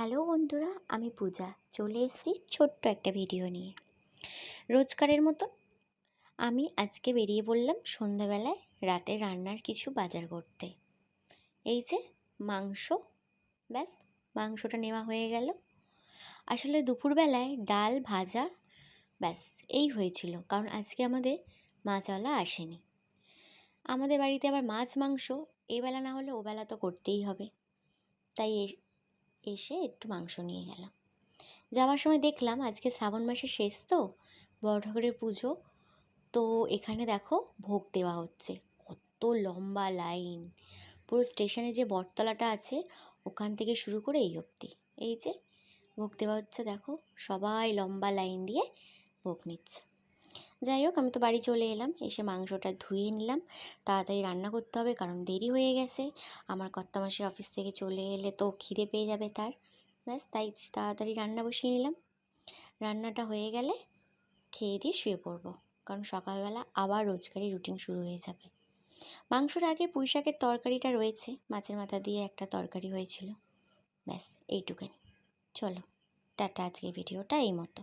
Hello বন্ধুরা, আমি পূজা। চলে এসেছি ছোট্ট একটা ভিডিও নিয়ে। রোজকারের মতো আমি আজকে বেরিয়ে পড়লাম সন্ধ্যাবেলায় রাতে রান্নার কিছু বাজার করতে। এই যে মাংস, ব্যাস, মাংসটা নেওয়া হয়ে গেল। আসলে দুপুরবেলায় ডাল ভাজা, ব্যাস, এই হয়েছিল। কারণ আজকে আমাদের মাছওয়ালা আসেনি। আমাদের বাড়িতে আবার মাছ, মাংস, এবেলা না হলে ওবেলা তো করতেই হবে। তাই এসে একটু মাংস নিয়ে গেলাম। যাওয়ার সময় দেখলাম আজকে শ্রাবণ মাসের শেষ তো বড় ঠাকুরের পুজো। তো এখানে দেখো ভোগ দেওয়া হচ্ছে। কত লম্বা লাইন। পুরো স্টেশনে যে বটতলাটা আছে, ওখান থেকে শুরু করে এই অবধি। এই যে ভোগ দেওয়া হচ্ছে দেখো, সবাই লম্বা লাইন দিয়ে ভোগ নিচ্ছে। যাই হোক, আমি তো বাড়ি চলে এলাম। এসে মাংসটা ধুয়ে নিলাম। তাড়াতাড়ি রান্না করতে হবে, কারণ দেরি হয়ে গেছে। আমার কর্তামাসি অফিস থেকে চলে এলে তো খিদে পেয়ে যাবে তার। ব্যাস, তাই তাড়াতাড়ি রান্না বসিয়ে নিলাম। রান্নাটা হয়ে গেলে খেয়ে দিয়ে শুয়ে পড়ব, কারণ সকালবেলা আবার রোজগারি রুটিন শুরু হয়ে যাবে। মাংসর আগে পুঁই শাকের তরকারিটা রয়েছে। মাছের মাথা দিয়ে একটা তরকারি হয়েছিল। ব্যাস এইটুখানি চলো, টাটা, আজকের ভিডিওটা এই মতো।